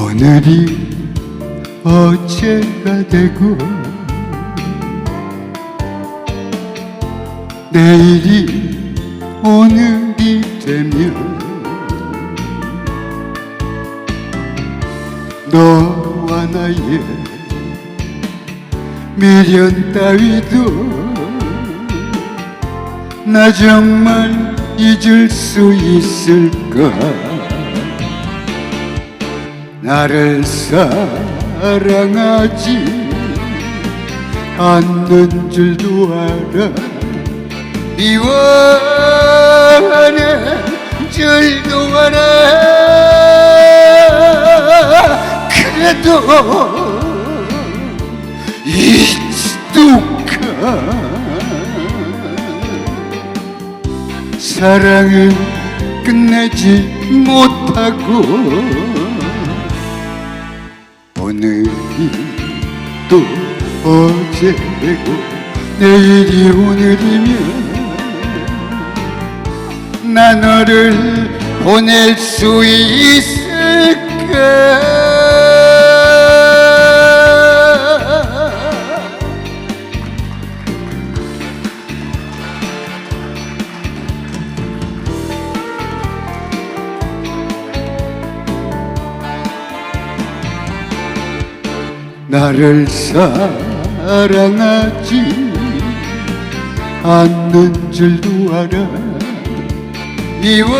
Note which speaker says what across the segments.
Speaker 1: 오늘이 어제가 되고 내일이 오늘이 되면 너와 나의 미련 따위도 나 정말 잊을 수 있을까 나를 사랑하지 않는 줄도 알아. 미워하는 줄도 알아. 그래도 익숙한 사랑은 끝내지 못하고 오늘이 또 어제고 내일이 오늘이면 나 너를 보낼 수 있을까 나를 사랑하지 않는 줄도 알아. 미워하는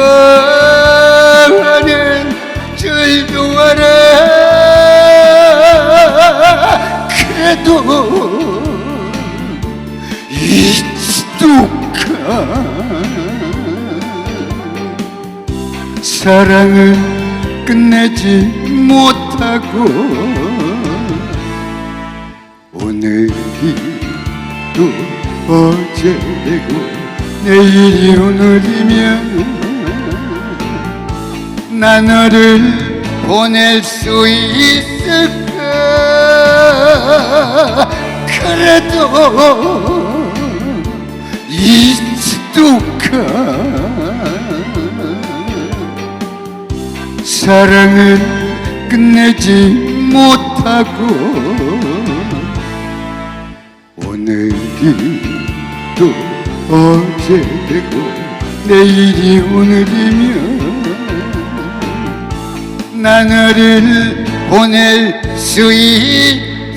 Speaker 1: 줄도 알아. 그래도 익숙한 사랑은 끝내지 못하고 오늘이 또 어제고 내일이 오늘이면 나 너를 보낼 수 있을까? 그래도 익숙한 사랑은 끝내지 못하고 길도 어제되고 내일이 오늘이면 나날을 보낼 수 있을까